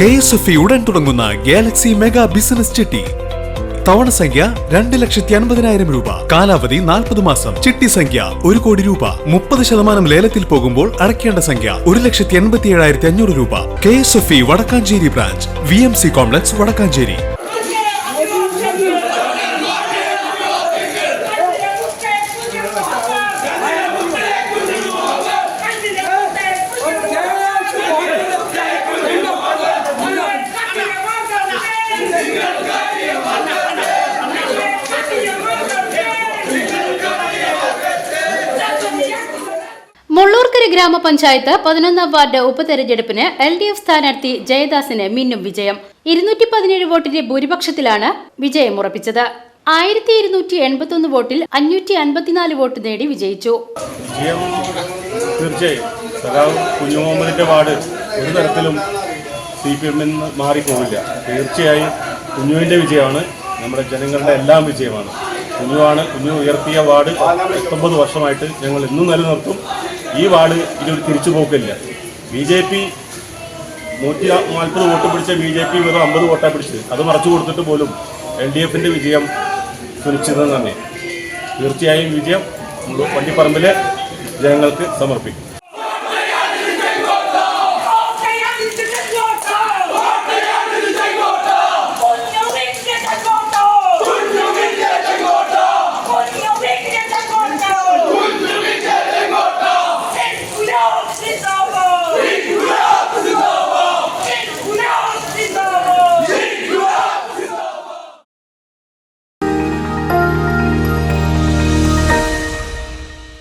K S F ഉടൻ തുടങ്ങുന്ന Galaxy mega business ചിട്ടി. തവണ സംഖ്യ രണ്ട് ലക്ഷത്തി അൻപതിനായിരം രൂപ. കാലാവധി നാൽപ്പത് മാസം. ചിട്ടി സംഖ്യ ഒരു കോടി രൂപ. മുപ്പത് ശതമാനം ലേലത്തിൽ പോകുമ്പോൾ അടയ്ക്കേണ്ട സംഖ്യ ഒരു ലക്ഷത്തി എൺപത്തി ഏഴായിരത്തി അഞ്ഞൂറ് രൂപ. K S F E Vadakkanchery branch. V M C complex Vadakkanchery. Mullurkara ഗ്രാമപഞ്ചായത്ത് പതിനൊന്നാം വാർഡ് ഉപതെരഞ്ഞെടുപ്പിന് എൽ ഡി എഫ് സ്ഥാനാർത്ഥി ജയദാസിന് മിന്നും വിജയം. ഇരുന്നൂറ്റി പതിനേഴ് വോട്ടിന്റെ ഭൂരിപക്ഷത്തിലാണ് വിജയം ഉറപ്പിച്ചത്. ആയിരത്തി ഇരുന്നൂറ്റി എൺപത്തൊന്ന് വോട്ടിൽ അഞ്ഞൂറ്റി അൻപത്തിനാല് വോട്ട് നേടി വിജയിച്ചു. വിജയം തീർച്ചയായും. സഖാവ് കുഞ്ഞുമുഹമ്മദിന്റെ വാർഡ് ഒരു തരത്തിലും സി പി എമ്മിൽ നിന്ന് മാറിപ്പോവില്ല. തീർച്ചയായും കുഞ്ഞുവിന്റെ വിജയമാണ്. നമ്മുടെ ജനങ്ങളുടെ എല്ലാം വിജയമാണ്. കുഞ്ഞുവാണ് കുഞ്ഞു ഉയർത്തിയ വാർഡ് പത്തൊമ്പത് വർഷമായിട്ട് ഞങ്ങൾ ഇന്നും നിലനിർത്തും. ഈ വാർഡ് ഇതിനൊരു തിരിച്ചു പോക്കില്ല ബി ജെ പി നൂറ്റി നാൽപ്പത് വോട്ട് പിടിച്ച ബി ജെ പി വെറും അമ്പത് വോട്ടാണ് പിടിച്ചത്. അത് മറച്ചു കൊടുത്തിട്ട് പോലും എൽ ഡി എഫിന്റെ വിജയം സുനിശ്ചിതം തന്നെ. തീർച്ചയായും വിജയം വണ്ടിപ്പറമ്പിലെ ജനങ്ങൾക്ക് സമർപ്പിക്കും.